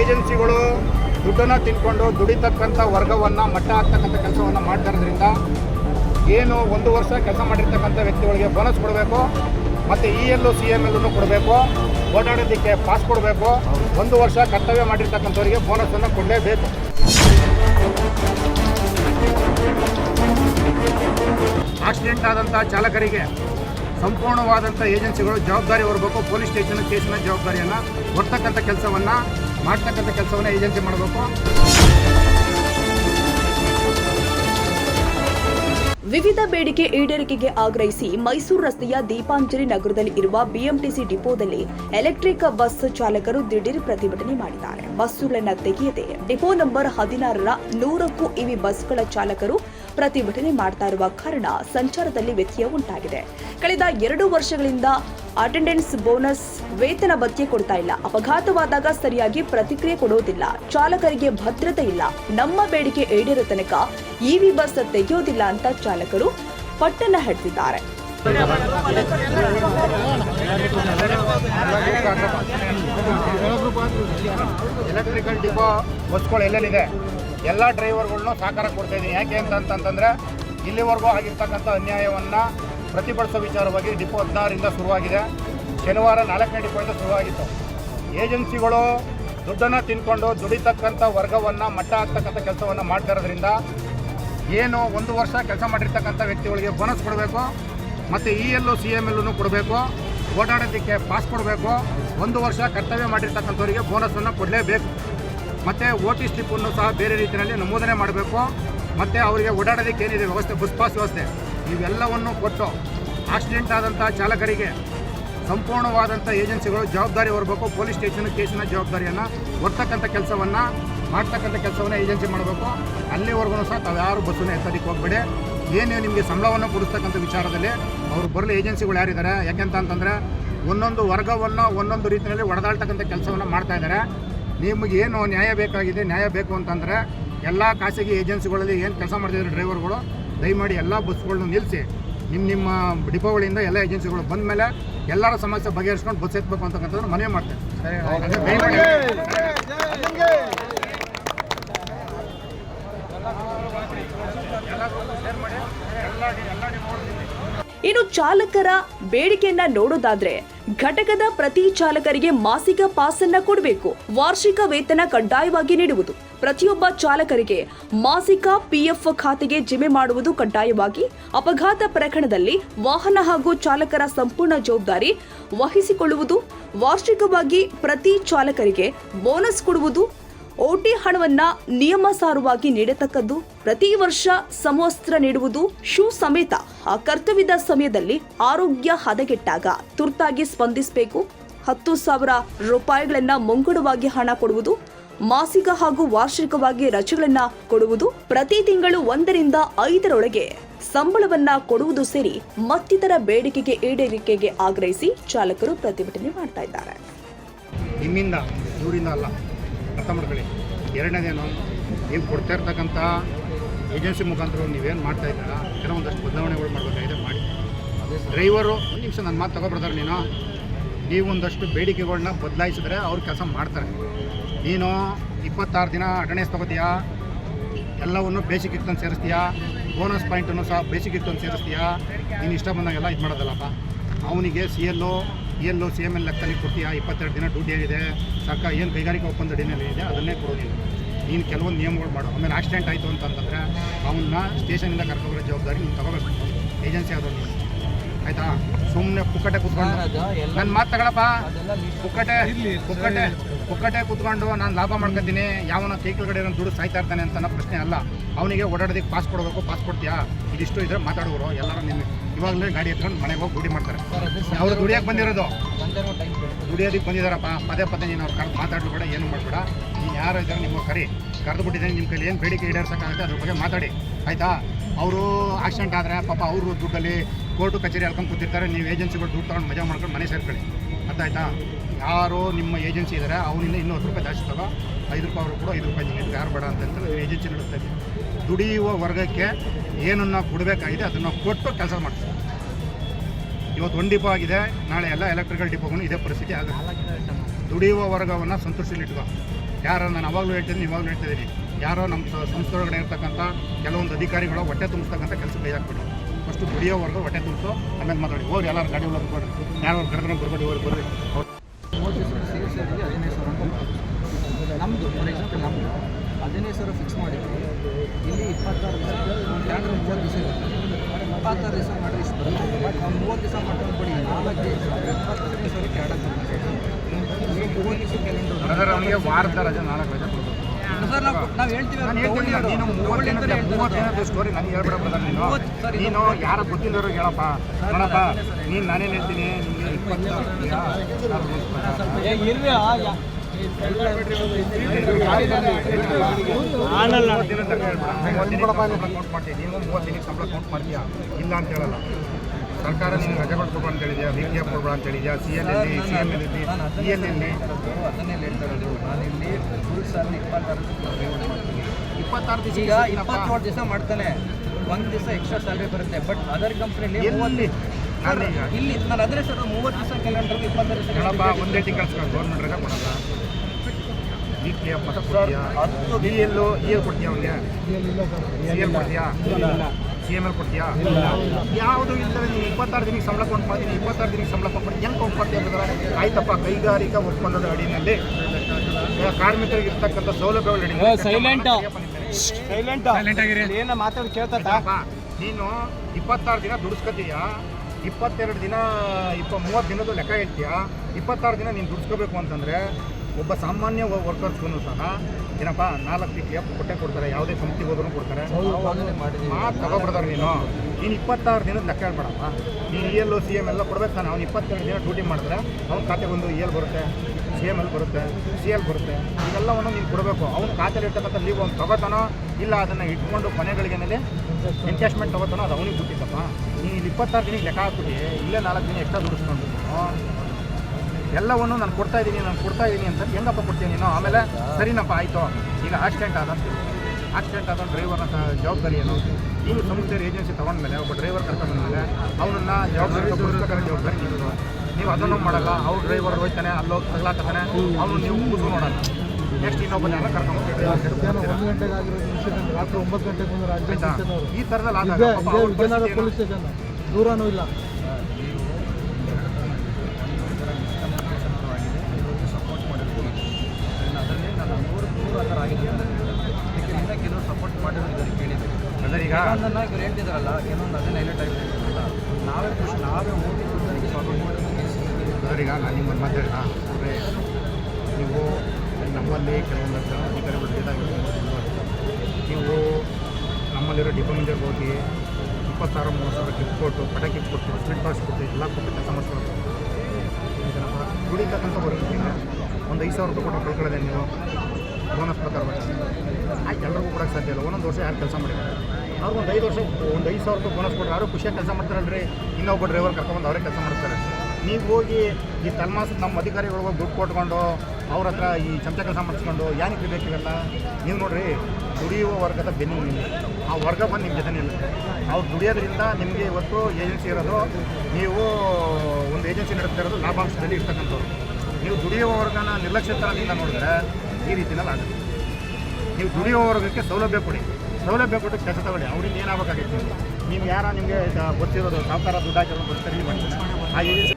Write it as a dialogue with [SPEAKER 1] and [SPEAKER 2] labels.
[SPEAKER 1] ಏಜೆನ್ಸಿಗಳು ದುಡ್ಡನ್ನು ತಿನ್ಕೊಂಡು ದುಡಿತಕ್ಕಂಥ ವರ್ಗವನ್ನು, ಮಟ್ಟ ಹಾಕ್ತಕ್ಕಂಥ ಕೆಲಸವನ್ನು ಮಾಡ್ತಾ ಇರೋದ್ರಿಂದ ಏನು ಒಂದು ವರ್ಷ ಕೆಲಸ ಮಾಡಿರ್ತಕ್ಕಂಥ ವ್ಯಕ್ತಿಗಳಿಗೆ ಬೋನಸ್ ಕೊಡಬೇಕು, ಮತ್ತು ಇ ಎಲ್ಲು ಸಿ ಎಂ ಎಲ್ಲೂ ಕೊಡಬೇಕು, ಓಡಾಡೋದಕ್ಕೆ ಪಾಸ್ ಕೊಡಬೇಕು, ಒಂದು ವರ್ಷ ಕರ್ತವ್ಯ ಮಾಡಿರ್ತಕ್ಕಂಥವರಿಗೆ ಬೋನಸನ್ನು ಕೊಡಲೇಬೇಕು. ಆಕ್ಸಿಡೆಂಟ್ ಆದಂಥ ಚಾಲಕರಿಗೆ ಸಂಪೂರ್ಣವಾದಂಥ ಏಜೆನ್ಸಿಗಳು ಜವಾಬ್ದಾರಿ ಹೊರಬೇಕು, ಪೊಲೀಸ್ ಸ್ಟೇಷನ್ ಕೇಸಿನ ಜವಾಬ್ದಾರಿಯನ್ನು, ಹೊರ್ತಕ್ಕಂಥ ಕೆಲಸವನ್ನು ಮಾಡ್ತಕ್ಕಂಥ ಕೆಲಸವನ್ನು ಏಜೆನ್ಸಿ ಮಾಡಬೇಕು.
[SPEAKER 2] ವಿವಿಧ ಬೇಡಿಕೆ ಈಡೇರಿಕೆಗೆ ಆಗ್ರಹಿಸಿ ಮೈಸೂರು ರಸ್ತೆಯ ದೀಪಾಂಜಲಿ ನಗರದಲ್ಲಿ ಇರುವ ಬಿಎಂಟಿಸಿ ಡಿಪೋದಲ್ಲಿ ಎಲೆಕ್ಟ್ರಿಕ್ ಬಸ್ ಚಾಲಕರು ದಿಢೀರ್ ಪ್ರತಿಭಟನೆ ಮಾಡಿದ್ದಾರೆ. ಬಸ್ಸುಗಳನ್ನು ತೆಗೆಯದೆ ಡಿಪೋ ನಂಬರ್ ಹದಿನಾರರ ನೂರಕ್ಕೂ ಇವಿ ಬಸ್ಗಳ ಚಾಲಕರು ಪ್ರತಿಭಟನೆ ಮಾಡ್ತಾ ಇರುವ ಕಾರಣ ಸಂಚಾರದಲ್ಲಿ ವ್ಯತ್ಯಯ ಉಂಟಾಗಿದೆ. ಕಳೆದ ಎರಡು ವರ್ಷಗಳಿಂದ ಅಟೆಂಡೆನ್ಸ್ ಬೋನಸ್ ವೇತನ ಭತ್ಯೆ ಕೊಡ್ತಾ ಇಲ್ಲ. ಅಪಘಾತವಾದಾಗ ಸರಿಯಾಗಿ ಪ್ರತಿಕ್ರಿಯೆ ಕೊಡೋದಿಲ್ಲ. ಚಾಲಕರಿಗೆ ಭದ್ರತೆ ಇಲ್ಲ. ನಮ್ಮ ಬೇಡಿಕೆ ಈಡೇರೋ ತನಕ ಇವಿ ಬಸ್ ತೆಗೆಯೋದಿಲ್ಲ ಅಂತ ಚಾಲಕರು ಪಟ್ಟಣ ಹಿಡಿದಿದ್ದಾರೆ
[SPEAKER 1] ಎಲೆಕ್ಟ್ರಿಕಲ್ ಡಿಪೋ ಬಸ್ಗಳು ಎಲ್ಲೆಲ್ಲಿದೆ? ಎಲ್ಲ ಡ್ರೈವರ್ಗಳ್ನು ಸಹಕಾರ ಕೊಡ್ತಾ ಇದ್ದೀನಿ ಯಾಕೆ ಅಂತ ಅಂತಂತಂದರೆ ಇಲ್ಲಿವರೆಗೂ ಆಗಿರ್ತಕ್ಕಂಥ ಅನ್ಯಾಯವನ್ನು ಪ್ರತಿಭಟಿಸೋ ವಿಚಾರವಾಗಿ ಡಿಪೋ ಹದಿನಾರರಿಂದ ಶುರುವಾಗಿದೆ. ಶನಿವಾರ ನಾಲ್ಕನೇ ಡಿಪೋಯಿಂದ ಶುರುವಾಗಿತ್ತು. ಏಜೆನ್ಸಿಗಳು ದುಡ್ಡನ್ನು ತಿನ್ಕೊಂಡು ದುಡಿತಕ್ಕಂಥ ವರ್ಗವನ್ನು, ಮಟ್ಟ ಹಾಕ್ತಕ್ಕಂಥ ಕೆಲಸವನ್ನು ಮಾಡ್ತಾ ಇರೋದ್ರಿಂದ ಏನು ಒಂದು ವರ್ಷ ಕೆಲಸ ಮಾಡಿರ್ತಕ್ಕಂಥ ವ್ಯಕ್ತಿಗಳಿಗೆ ಬೋನಸ್ ಕೊಡಬೇಕು, ಮತ್ತು ಇ ಎಲ್ಲು ಸಿ ಎಂ ಎಲ್ಲೂ ಕೊಡಬೇಕು, ಓಡಾಡೋದಕ್ಕೆ ಪಾಸ್ ಕೊಡಬೇಕು, ಒಂದು ವರ್ಷ ಕರ್ತವ್ಯ ಮಾಡಿರ್ತಕ್ಕಂಥವರಿಗೆ ಬೋನಸನ್ನು ಕೊಡಲೇಬೇಕು. ಮತ್ತು ಓ ಟಿ ಸ್ಲಿಪ್ಪನ್ನು ಸಹ ಬೇರೆ ರೀತಿಯಲ್ಲಿ ನಮೂದನೆ ಮಾಡಬೇಕು. ಮತ್ತು ಅವರಿಗೆ ಓಡಾಡೋದಕ್ಕೆ ಏನಿದೆ ವ್ಯವಸ್ಥೆ ಬಸ್ ಪಾಸ್ ವ್ಯವಸ್ಥೆ, ಇವೆಲ್ಲವನ್ನು ಕೊಟ್ಟು ಆಕ್ಸಿಡೆಂಟ್ ಆದಂಥ ಚಾಲಕರಿಗೆ ಸಂಪೂರ್ಣವಾದಂಥ ಏಜೆನ್ಸಿಗಳು ಜವಾಬ್ದಾರಿ ಹೊರಬೇಕು. ಪೊಲೀಸ್ ಸ್ಟೇಷನ್ ಕೇಸಿನ ಜವಾಬ್ದಾರಿಯನ್ನು ಹೊರ್ತಕ್ಕಂಥ ಕೆಲಸವನ್ನು, ಮಾಡ್ತಕ್ಕಂಥ ಕೆಲಸವನ್ನು ಏಜೆನ್ಸಿ ಮಾಡಬೇಕು. ಅಲ್ಲಿವರೆಗೂ ಸಹ ತಾವು ಯಾರು ಬಸ್ಸನ್ನು ಎತ್ತೋದಕ್ಕೆ ಹೋಗಬೇಡಿ. ಏನು ನಿಮಗೆ ಸಂಬಳವನ್ನು ಕೊಡಿಸ್ತಕ್ಕಂಥ ವಿಚಾರದಲ್ಲಿ ಅವರು ಬರಲು, ಏಜೆನ್ಸಿಗಳು ಯಾರಿದ್ದಾರೆ, ಯಾಕೆಂತ ಅಂತಂದರೆ ಒಂದೊಂದು ವರ್ಗವನ್ನು ಒಂದೊಂದು ರೀತಿಯಲ್ಲಿ ಹೊಡೆದಾಡ್ತಕ್ಕಂಥ ಕೆಲಸವನ್ನು ಮಾಡ್ತಾ ಇದ್ದಾರೆ. ನಿಮಗೆ ಏನು ನ್ಯಾಯ ಬೇಕಾಗಿದೆ ನ್ಯಾಯ ಬೇಕು ಅಂತಂದರೆ ಎಲ್ಲ ಖಾಸಗಿ ಏಜೆನ್ಸಿಗಳಲ್ಲಿ ಏನು ಕೆಲಸ ಮಾಡ್ತಿದ್ದಾರೆ ಡ್ರೈವರ್ಗಳು ದಯಮಾಡಿ ಎಲ್ಲ ಬಸ್ಗಳನ್ನೂ ನಿಲ್ಲಿಸಿ ನಿಮ್ಮ ನಿಮ್ಮ ಡಿಪೋಗಳಿಂದ ಎಲ್ಲ ಏಜೆನ್ಸಿಗಳು ಬಂದ ಮೇಲೆ ಎಲ್ಲರ ಸಮಸ್ಯೆ ಬಗೆಹರಿಸ್ಕೊಂಡು ಬಸ್ ಎತ್ತಬೇಕು ಅಂತಕ್ಕಂಥದ್ದು ಮನವಿ ಮಾಡ್ತೇನೆ.
[SPEAKER 2] ಇನ್ನು ಚಾಲಕರ ಬೇಡಿಕೆಯನ್ನ ನೋಡೋದಾದ್ರೆ ಘಟಕದ ಪ್ರತಿ ಚಾಲಕರಿಗೆ ಮಾಸಿಕ ಪಾಸನ್ನ ಕೊಡಬೇಕು. ವಾರ್ಷಿಕ ವೇತನ ಕಡ್ಡಾಯವಾಗಿ ನೀಡುವುದು. ಪ್ರತಿಯೊಬ್ಬ ಚಾಲಕರಿಗೆ ಮಾಸಿಕ ಪಿಎಫ್ ಖಾತೆಗೆ ಜಮೆ ಮಾಡುವುದು ಕಡ್ಡಾಯವಾಗಿ. ಅಪಘಾತ ಪ್ರಕರಣದಲ್ಲಿ ವಾಹನ ಹಾಗೂ ಚಾಲಕರ ಸಂಪೂರ್ಣ ಜವಾಬ್ದಾರಿ ವಹಿಸಿಕೊಳ್ಳುವುದು. ವಾರ್ಷಿಕವಾಗಿ ಪ್ರತಿ ಚಾಲಕರಿಗೆ ಬೋನಸ್ ಕೊಡುವುದು. ಓಟಿ ಹಣವನ್ನ ನಿಯಮಸಾರವಾಗಿ ನೀಡತಕ್ಕದ್ದು, ಪ್ರತಿ ವರ್ಷ ಸಮವಸ್ತ್ರ ನೀಡುವುದು ಶೂ ಸಮೇತ. ಆ ಕರ್ತವ್ಯದ ಸಮಯದಲ್ಲಿ ಆರೋಗ್ಯ ಹದಗೆಟ್ಟಾಗ ತುರ್ತಾಗಿ ಸ್ಪಂದಿಸಬೇಕು. ಹತ್ತು ಸಾವಿರ ರೂಪಾಯಿಗಳನ್ನ ಮುಂಗಡವಾಗಿ ಹಣ ಕೊಡುವುದು, ಮಾಸಿಕ ಹಾಗೂ ವಾರ್ಷಿಕವಾಗಿ ರಜೆಗಳನ್ನ ಕೊಡುವುದು ಪ್ರತಿ ತಿಂಗಳು ಒಂದರಿಂದ ಐದರೊಳಗೆ. ಸಂಬಳವನ್ನ ಕೊಡುವುದು ಸೇರಿ ಮತ್ತಿತರ ಬೇಡಿಕೆಗೆ ಈಡೇರಿಕೆಗೆ ಆಗ್ರಹಿಸಿ ಚಾಲಕರು ಪ್ರತಿಭಟನೆ ಮಾಡ್ತಾ ಇದ್ದಾರೆ.
[SPEAKER 1] ನಿಮ್ಮಿಂದ ಅಲ್ಲ. ಅರ್ಥ ಮಾಡ್ಕೊಳ್ಳಿ ಎರಡನೇದೇನು, ನೀವು ಕೊಡ್ತಾ ಇರ್ತಕ್ಕಂಥ ಏಜೆನ್ಸಿ ಮುಖಾಂತರ ನೀವೇನು ಮಾಡ್ತಾ ಇದ್ದೀರಾ? ಕೆಲವೊಂದಷ್ಟು ಬದಲಾವಣೆಗಳು ಮಾಡಬೇಕಾಗಿದೆ, ಮಾಡಿ. ಡ್ರೈವರು, ಒಂದು ನಿಮಿಷ ನನ್ನ ಮಾತು ತಗೊಬಿಡ್ತಾರೆ ನೀನು. ನೀವು ಒಂದಷ್ಟು ಬೇಡಿಕೆಗಳನ್ನ ಬದಲಾಯಿಸಿದ್ರೆ ಅವ್ರು ಕೆಲಸ ಮಾಡ್ತಾರೆ. ನೀನು ಇಪ್ಪತ್ತಾರು ದಿನ ಅಟೆಂಡೆನ್ಸ್ ತಗೋತೀಯಾ? ಎಲ್ಲವನ್ನು ಬೇಸಿಕ್ ಇತ್ತು ಸೇರಿಸ್ತೀಯಾ? ಬೋನಸ್ ಪಾಯಿಂಟನ್ನು ಸಹ ಬೇಸಿಕ್ ಇತ್ತು ಸೇರಿಸ್ತೀಯಾ? ನೀನು ಇಷ್ಟ ಬಂದಾಗೆಲ್ಲ ಇದು ಮಾಡೋದಲ್ಲಪ್ಪ. ಅವನಿಗೆ ಸಿ ಎಲ್ಲು ಎಲ್ಲು ಸಿ ಎಂ ಎಲ್ ಲೆಕ್ಕದಲ್ಲಿ ಕೊಡ್ತೀಯಾ? ಇಪ್ಪತ್ತೆರಡು ದಿನ ಡ್ಯೂಟಿ ಆಗಿದೆ ಸಾಕ ಏನು ಕೈಗಾರಿಕಾ ಒಪ್ಪಂದ ಅಡಿನಲ್ಲಿ ಇದೆ ಅದನ್ನೇ ಕೊಡೋದಿಲ್ಲ ನೀನು. ಕೆಲವೊಂದು ನಿಯಮಗಳು ಮಾಡು. ಆಮೇಲೆ ಆಕ್ಸಿಡೆಂಟ್ ಆಯಿತು ಅಂತಂದ್ರೆ ಅವನ್ನ ಸ್ಟೇಷನಿಂದ ಕರ್ಕೊಬರೋ ಜವಾಬ್ದಾರಿ ನೀನು ತಗೋಬೇಕು. ಏಜೆನ್ಸಿ ಆದವ್ರು ಆಯಿತಾ? ಸುಮ್ಮನೆ ಪುಕ್ಕಟೆ ಕುತ್ಕೊಂಡು. ನನ್ನ ಮಾತು ತಗೊಳಪ್ಪ. ಪುಕ್ಕಟೆ ಪುಕ್ಕಟೆ ಪುಕ್ಕಟೆ ಕುತ್ಕೊಂಡು ನಾನು ಲಾಭ ಮಾಡ್ಕೊತೀನಿ. ಯಾವನ ಕೈ ಕೆಳಗಡೆ ಇರೋ ದುಡ್ಡು ಸಾಯ್ತಾ ಇರ್ತಾನೆ ಅಂತ ಪ್ರಶ್ನೆ ಅಲ್ಲ. ಅವನಿಗೆ ಓಡಾಡೋದಕ್ಕೆ ಪಾಸ್ ಕೊಡಬೇಕು ಪಾಸ್ ಕೊಡ್ತೀಯಾ? ಇದಿಷ್ಟು ಇದ್ರೆ ಮಾತಾಡೋರು ಎಲ್ಲರೂ ನಿನ್ನ. ಇವಾಗಲೇ ಗಾಡಿ ಎತ್ಕೊಂಡು ಮನೆಗೆ ಹೋಗಿ ದುಡಿ ಮಾಡ್ತಾರೆ. ಅವ್ರು ದುಡಿಯಕ್ಕೆ ಬಂದಿರೋದು. ದುಡಿಯೋದಕ್ಕೆ ಬಂದಿದ್ದಾರಪ್ಪ ಪದೇ ಪದೇ ನೀನು ಅವ್ರು ಕರೆದು ಮಾತಾಡಲು ಬೇಡ, ಏನು ಮಾಡಬೇಡ. ನೀನು ಯಾರು ಇದ್ದಾರೆ ನಿಮ್ಮ ಕರಿ. ಕರೆದು ಬಿಟ್ಟಿದ್ದೀನಿ ನಿಮ್ಮ ಕೈಲಿ, ಏನು ಬೇಡಿಕೆ ಈಡೇರ್ಸೋಕ್ಕಾಗುತ್ತೆ ಅದ್ರ ಬಗ್ಗೆ ಮಾತಾಡಿ. ಆಯಿತಾ? ಅವರು ಆಕ್ಸಿಡೆಂಟ್ ಆದರೆ ಪಾಪ ಅವರು ದುಡ್ಡಲ್ಲಿ ಕೋರ್ಟು ಕಚೇರಿ ಹೇಳ್ಕೊಂಡು ಕೂತಿರ್ತಾರೆ. ನೀವು ಏಜೆನ್ಸಿಗಳು ದುಡ್ಡು ತೊಗೊಂಡು ಮಜಾ ಮಾಡ್ಕೊಂಡು ಮನೆ ಸೇರ್ಕೊಳ್ಳಿ. ಅರ್ಥ ಆಯ್ತಾ? ಯಾರು ನಿಮ್ಮ ಏಜೆನ್ಸಿ ಇದ್ದಾರೆ, ಅವನಿಂದ ಇನ್ನೂ ಹತ್ತು ರೂಪಾಯಿ ಜಾಸ್ತಿ ತಗೋ ಐದು ರೂಪಾಯಿ ಅವರು ಕೂಡ, ಐದು ರೂಪಾಯಿ ನಿಮಗೆ ಯಾರು ಬೇಡ ಅಂತ ಏಜೆನ್ಸಿ ನಡುತ್ತೆ ದುಡಿಯುವ ವರ್ಗಕ್ಕೆ ಏನನ್ನು ಕೊಡಬೇಕಾಗಿದೆ ಅದನ್ನು ಕೊಟ್ಟು ಕೆಲಸ ಮಾಡ್ತೀವಿ ಇವತ್ತು ಒಂದು ಡಿಪೋ ಆಗಿದೆ, ನಾಳೆ ಎಲ್ಲ ಎಲೆಕ್ಟ್ರಿಕಲ್ ಡಿಪೋಗಳು ಇದೇ ಪರಿಸ್ಥಿತಿ ಆಗ ದುಡಿಯುವ ವರ್ಗವನ್ನು ಸಂತೋಷದಲ್ಲಿಟ್ಕೋ ಯಾರು ನಾನು ಅವಾಗಲೂ ಹೇಳ್ತಿದ್ದೀನಿ ಇವಾಗಲೂ ಹೇಳ್ತಿದ್ದೀನಿ ಯಾರೋ ನಮ್ಮ ಸ- ಸಂಸ್ಥೆ ಒಳಗಡೆ ಇರ್ತಕ್ಕಂಥ ಕೆಲವೊಂದು ಅಧಿಕಾರಿಗಳು ಹೊಟ್ಟೆ ತುಂಬಿಸ್ತಕ್ಕಂಥ ಕೆಲಸ ಕೈ ಹಾಕ್ಬಿಟ್ಟು ಫಸ್ಟ್ ದುಡಿಯೋವರೆಗೂ ಹೊಟ್ಟೆ ತುಂಬಿಸೋ ಆಮೇಲೆ ಮಾತಾಡಿ. ಹೋಗಿ ಎಲ್ಲರೂ ಗಾಡಿ ಒಳಗೆ ಕೊಡ್ರಿ ಯಾರು ಕರೆದ್ರೆ ಬರ್ಬೇಡಿ ಹೋಗಿ ಬರ್ರಿ.
[SPEAKER 3] ಮೂವತ್ತು ದಿವಸ ಸಿ ಎಸ್ ಹದಿನೈದು ಸಾವಿರ ಅಂತ ನಮ್ಮದು ಫಾರ್ ಎಕ್ಸಾಂಪಲ್ ನಮ್ಮದು ಹದಿನೈದು ಸಾವಿರ ಫಿಕ್ಸ್ ಮಾಡಿದ್ವಿ ಇಲ್ಲಿ ಇಪ್ಪತ್ತಾರು ದಿವಸ ಕ್ಯಾನ್ರ ಮೂವತ್ತು ದಿವಸ ಇರುತ್ತೆ ಇಪ್ಪತ್ತಾರು ದಿವಸ ಮಾಡಿದ್ರೆ ಇಷ್ಟು ಬರುತ್ತೆ. ಬಟ್ ಅವ್ನು ಮೂವತ್ತು ದಿವಸ ಮಾಡ್ಕೊಂಡು ಕೊಡಿ ನಾಲ್ಕು ದಿವಸ, ಇಪ್ಪತ್ತೈದು ದಿವಸ ಕ್ಯಾಲೆಂಡರ್
[SPEAKER 1] ಅವನಿಗೆ ವಾರದ ರಜೆ ನಾಲ್ಕು ರಜೆ
[SPEAKER 3] ನಾವು ಹೇಳ್ತೀವಿ
[SPEAKER 1] ನಾನು ನೀನು ಸ್ಟೋರಿ ನನಗೆ ಹೇಳ್ಬೇಡ ಬ್ರದರ್ ನೀನು. ನೀನು ಯಾರ ಗೊತ್ತಿಲ್ಲದ್ರು ಹೇಳಪ್ಪ. ನೋಡಪ್ಪ ನೀನು ನಾನೇನು ಹೇಳ್ತೀನಿ? ಮೂವತ್ತು ದಿನಕ್ಕೆ ಸಂಬಳ ಕೌಂಟ್ ಮಾಡ್ತೀಯಾ? ಇಲ್ಲ ಅಂತ ಹೇಳಲ್ಲ. ಸರ್ಕಾರ ನಿಮಗೆ ರಜೆ ಕೊಡ್ಬೇಕು ಅಂತ ಹೇಳಿದ್ಯಾ? ವಿ ಪಿ ಎಫ್ ಕೊಡ್ಬೇಡ ಅಂತ ಹೇಳಿದ್ಯಾ? ಸಿ ಎಲ್ ಎಲ್ಲಿ ಸಿ ಎಂ ಎಲ್ ಇಲ್ಲಿ
[SPEAKER 3] ನಾನು
[SPEAKER 1] ಎಲ್ ಎಲ್ಲಿ
[SPEAKER 3] ಅದನ್ನೇ ಹೇಳ್ತಾ ಇರೋದು ನಾನು ಇಲ್ಲಿ ಫುಲ್ ಸ್ಯಾಲ್ರಿ ಇಪ್ಪತ್ತಾರು
[SPEAKER 1] ಇಪ್ಪತ್ತಾರು ದಿವಸ
[SPEAKER 3] ಈಗ ಇಪ್ಪತ್ತೇಳು ದಿವಸ ಮಾಡ್ತಾನೆ. ಒಂದು ದಿವಸ ಎಕ್ಸ್ಟ್ರಾ ಸ್ಯಾಲ್ರಿ ಬರುತ್ತೆ. ಬಟ್ ಅದರ್ ಕಂಪ್ನಿಲಿ
[SPEAKER 1] ಮೂವತ್ತು
[SPEAKER 3] ಇಲ್ಲಿ ನಾನು ಅದೇ ಸರ್ ಮೂವತ್ತು ದಿವಸ ಕ್ಯಾಲೆಂಡರ್ ಇಪ್ಪತ್ತಾರು ದಿವಸ
[SPEAKER 1] ಹೇಳಪ್ಪ ಒಂದೇ ತಿಂಗಳು ಗೌರ್ಮೆಂಟ್ ರಜೆ ಕೊಡಲ್ಲ. ವಿ ಪಿ ಎಫ್ ಕೊಡ್ತೀಯಾ? ಬಿ ಎಲ್ಲು ಇ ಎಲ್ ಕೊಡ್ತೀಯಾ ಅವನಿಗೆ? ಸಿ ಎಲ್ ಕೊಡ್ತೀಯಾ? ಸಿ ಎಂ ಎಲ್ ಕೊಡ್ತೀಯಾ? ಯಾವುದು ಇಲ್ಲದೆ ನೀವು ಇಪ್ಪತ್ತಾರು ದಿನಕ್ಕೆ ಸಂಬಳ ಕೊಂಡು ಮಾಡ್ತೀನಿ ಇಪ್ಪತ್ತಾರು ದಿನಕ್ಕೆ ಸಂಬಳ ಕೊಟ್ಟು ಹೆಂಗೆ ಕೌಂಟ್ ಮಾಡ್ತೀಯ ಅಂತಂದ್ರೆ ಆಯ್ತಪ್ಪ ಕೈಗಾರಿಕಾ ಒಪ್ಪಂದದ ಅಡಿನಲ್ಲಿ ಕಾರ್ಮಿಕರಿಗೆ ಇರ್ತಕ್ಕಂಥ ಸೌಲಭ್ಯಗಳ ಸೈಲೆಂಟ್
[SPEAKER 4] silent.
[SPEAKER 1] ಸೈಲೆಂಟ್
[SPEAKER 4] ಏನ ಮಾತಾಡಿ ಕೇಳ್ತಾ
[SPEAKER 1] ಆಯ್ತಪ್ಪ, ನೀನು ಇಪ್ಪತ್ತಾರು ದಿನ ದುಡಿಸ್ಕೊತೀಯ? ಇಪ್ಪತ್ತೆರಡು ದಿನ ಇಪ್ಪ ಮೂವತ್ತು ದಿನದ ಲೆಕ್ಕ ಹೇಳ್ತೀಯ? ಇಪ್ಪತ್ತಾರು ದಿನ ನೀನು ದುಡಿಸ್ಕೋಬೇಕು ಅಂತಂದರೆ ಒಬ್ಬ ಸಾಮಾನ್ಯ ವರ್ಕರ್ಸ್ಗೂ ಸಹ ಏನಪ್ಪ ನಾಲ್ಕು ಪಿ ಎಫ್ ಕೊಟ್ಟೆ ಕೊಡ್ತಾರೆ ಯಾವುದೇ ಕಂಪ್ನಿಗೆ ಹೋದ್ರು ಕೊಡ್ತಾರೆ. ಮಾತು ತಗೊಬಿಡ್ತಾರೆ ನೀನು. ನೀನು ಇಪ್ಪತ್ತಾರು ದಿನದ ಲೆಕ್ಕ ಹೇಳ್ಬೇಡಪ್ಪ. ನೀನು ಇ ಎಲ್ ಸಿ ಎಂ ಎಲ್ಲ ಕೊಡ್ಬೇಕು ತಾನೆ. ಅವ್ನು ಇಪ್ಪತ್ತೆರಡು ದಿನ ಡ್ಯೂಟಿ ಮಾಡಿದ್ರೆ ಅವ್ನ ಖಾತೆಗೆ ಒಂದು ಇ ಎಲ್ ಬರುತ್ತೆ ಸಿ ಎಂ ಎಲ್ ಬರುತ್ತೆ ಸಿ ಎಲ್ ಬರುತ್ತೆ. ಇದೆಲ್ಲವನ್ನು ನೀನು ಕೊಡಬೇಕು. ಅವ್ನ ಖಾತೆಯಲ್ಲಿ ಇರ್ತಕ್ಕಂಥ ಲೀವ್ ಅವ್ನು ತಗೋತಾನೋ ಇಲ್ಲ ಅದನ್ನು ಇಟ್ಕೊಂಡು ಕೊನೆಗಳಿಗೆ ಮೇಲೆ ತಗೋತಾನೋ ಅದು ಅವನಿಗೆ ಬಿಟ್ಟಿದ್ದಪ್ಪ ನೀನು ಇಲ್ಲಿ ಇಪ್ಪತ್ತಾರು ದಿನಕ್ಕೆ ಲೆಕ್ಕ ಹಾಕ್ಬಿಟ್ಟು ಇಲ್ಲೇ ನಾಲ್ಕು ದಿನ ಎಕ್ಸ್ಟ್ರಾ ದುಡಿಸ್ಕೊಂಡು ಎಲ್ಲವನ್ನು ನಾನು ಕೊಡ್ತಾ ಇದ್ದೀನಿ ನಾನು ಕೊಡ್ತಾ ಇದ್ದೀನಿ ಅಂತ ಹೆಂಗಪ್ಪ ಕೊಡ್ತೀನಿ ನೀನು? ಆಮೇಲೆ ಸರಿನಪ್ಪ ಆಯಿತು. ಈಗ ಆಕ್ಸಿಡೆಂಟ್ ಆದ ಆಕ್ಸಿಡೆಂಟ್ ಆದ ಡ್ರೈವರ್ನ ಜವಾಬ್ದಾರಿ ಏನು? ನೀವು ಸಂಸ್ಥೆ ಏಜೆನ್ಸಿ ತೊಗೊಂಡ್ಮೇಲೆ ಒಬ್ಬ ಡ್ರೈವರ್ ಕರ್ಕೊಂಡ್ಮೇಲೆ ಅವನನ್ನ ಜವಾಬ್ದಾರಿ ಜವಾಬ್ದಾರಿ ನೀವು. ನೀವು ಅದನ್ನು ಮಾಡಲ್ಲ ಅವ್ರು ಡ್ರೈವರ್ ಹೋಗ್ತಾನೆ ಅಲ್ಲೋಗಿ ತಗ್ಲಾಕತ್ತಾನೆ ಅವನು ನೀವು ಕೂತು ನೋಡಲ್ಲ. ನೆಕ್ಸ್ಟ್ ಇನ್ನೊಬ್ಬನೆಲ್ಲ ಕರ್ಕೊಂಡು ಈ ಥರದಲ್ಲಿ ಆದಾಗ
[SPEAKER 4] ಇಲ್ಲ
[SPEAKER 1] ಪಾಪ
[SPEAKER 3] ಕೆಲವೊಂದನ್ನು ಇವ್ರು ಹೇಳ್ತಿದ್ರಲ್ಲ ಕೆಲವೊಂದು ಅದನ್ನ ಹೈಲೈಟ್ ಆಗಿಲ್ಲ ನಾವೇ ಖುಷಿ ನಾವೇ ಹೋಗಿ ಖುಷಿಯಾಗಿ ಸಪೋರ್ಟ್ ಮಾಡಿರೋದು
[SPEAKER 1] ಸರ್ ಈಗ ನಾನು ನಿಮ್ಮನ್ನು ಮಾತಾಡಿದ ಅಂದರೆ ನೀವು ನಮ್ಮಲ್ಲಿ ಕೆಲವೊಂದಷ್ಟು ಅಧಿಕಾರಿಗಳು ಬೇಕಾಗಿರ್ತಾರೆ ನೀವು ನಮ್ಮಲ್ಲಿರೋ ಡಿಪಾರ್ಟ್ಮೆಂಟ್ಗೆ ಹೋಗಿ ಇಪ್ಪತ್ತಾರು ಮೂವತ್ತು ಸಾವಿರ ಗಿಫ್ಟ್ ಕೊಟ್ಟು ಪಟಾಕಿ ಕೊಟ್ಟು ಸ್ಪೀಡ್ ಬಾಕ್ಸ್ ಕೊಟ್ಟು ಎಲ್ಲ ಕೊಟ್ಟು ಕೆಲಸ ಏನಪ್ಪ ದುಡಿತಕ್ಕಂಥ ವರ್ಗಕ್ಕೆ ಒಂದು ಐದು ಸಾವಿರ ರೂಪಾಯಿ ಕೊಟ್ಟು ಕಳ್ಕೊಳ್ಳೋದೆ ನೀವು ಬೋನಸ್ ಪ್ರಕಾರ ಆಯ್ತು ಎಲ್ಲರಿಗೂ ಕೊಡೋಕ್ಕೆ ಸಾಧ್ಯ ಇಲ್ಲ. ಒಂದೊಂದು ವರ್ಷ ಯಾರು ಕೆಲಸ ಮಾಡಿದ್ದಾರೆ ಅವ್ರು ಒಂದು ಐದು ವರ್ಷ ಒಂದು ಐದು ಸಾವಿರ ರೂಪಾಯಿ ಬೋನಸ್ ಕೊಟ್ಟರೆ ಯಾರು ಖುಷಿಯಾಗಿ ಕೆಲಸ ಮಾಡ್ತಾರಲ್ರಿ? ಇನ್ನೊಬ್ಬ ಡ್ರೈವರ್ ಕರ್ಕೊಂಡು ಅವರೇ ಕೆಲಸ ಮಾಡ್ತಾರೆ. ನೀವು ಹೋಗಿ ಈ ತಲ್ಮಾಸ್ ನಮ್ಮ ಅಧಿಕಾರಿಗಳಿಗೆ ದುಡ್ಡು ಕೊಟ್ಕೊಂಡು ಅವ್ರ ಹತ್ರ ಈ ಚಮಚ ಕೆಲಸ ಮಾಡಿಸ್ಕೊಂಡು ಏನಕ್ಕೆ ಬೇಕಿರಲ್ಲ? ನೀವು ನೋಡಿರಿ, ದುಡಿಯುವ ವರ್ಗದ ಬೆನ್ನು ನಿಮಗೆ ಆ ವರ್ಗ ಬಂದು ನಿಮ್ಮ ಜೊತೆ ನಿಲ್ಲುತ್ತೆ ಅವ್ರು ದುಡಿಯೋದ್ರಿಂದ ನಿಮಗೆ ಇವತ್ತು ಏಜೆನ್ಸಿ ಇರೋದು, ನೀವು ಒಂದು ಏಜೆನ್ಸಿ ನಡೆಸ್ತಾ ಇರೋದು ಲಾಭಾಂಶದಲ್ಲಿ ಇರ್ತಕ್ಕಂಥವ್ರು. ನೀವು ದುಡಿಯುವ ವರ್ಗನ ನಿರ್ಲಕ್ಷ್ಯತನದಿಂದ ನೋಡಿದ್ರೆ ಈ ರೀತಿಯಲ್ಲಿ ಆಗುತ್ತೆ. ನೀವು ದುಡಿಯುವ ವರ್ಗಕ್ಕೆ ಸೌಲಭ್ಯ ಕೊಡಿ. ಸೌಲಭ್ಯ ಕೊಟ್ಟು ಕೆಲಸ ತಗೊಳ್ಳಿ. ಅವ್ರಿಂದ ಏನಾಗಬೇಕಾಗಿತ್ತು? ನೀವು ಯಾರ ನಿಮಗೆ ಗೊತ್ತಿರೋದು, ಸಾವುಕಾರ ದುಡ್ಡು ಹಾಕಿರೋದು ಗೊತ್ತಿರಲಿ ಆ ಏಜೆನ್ಸಿ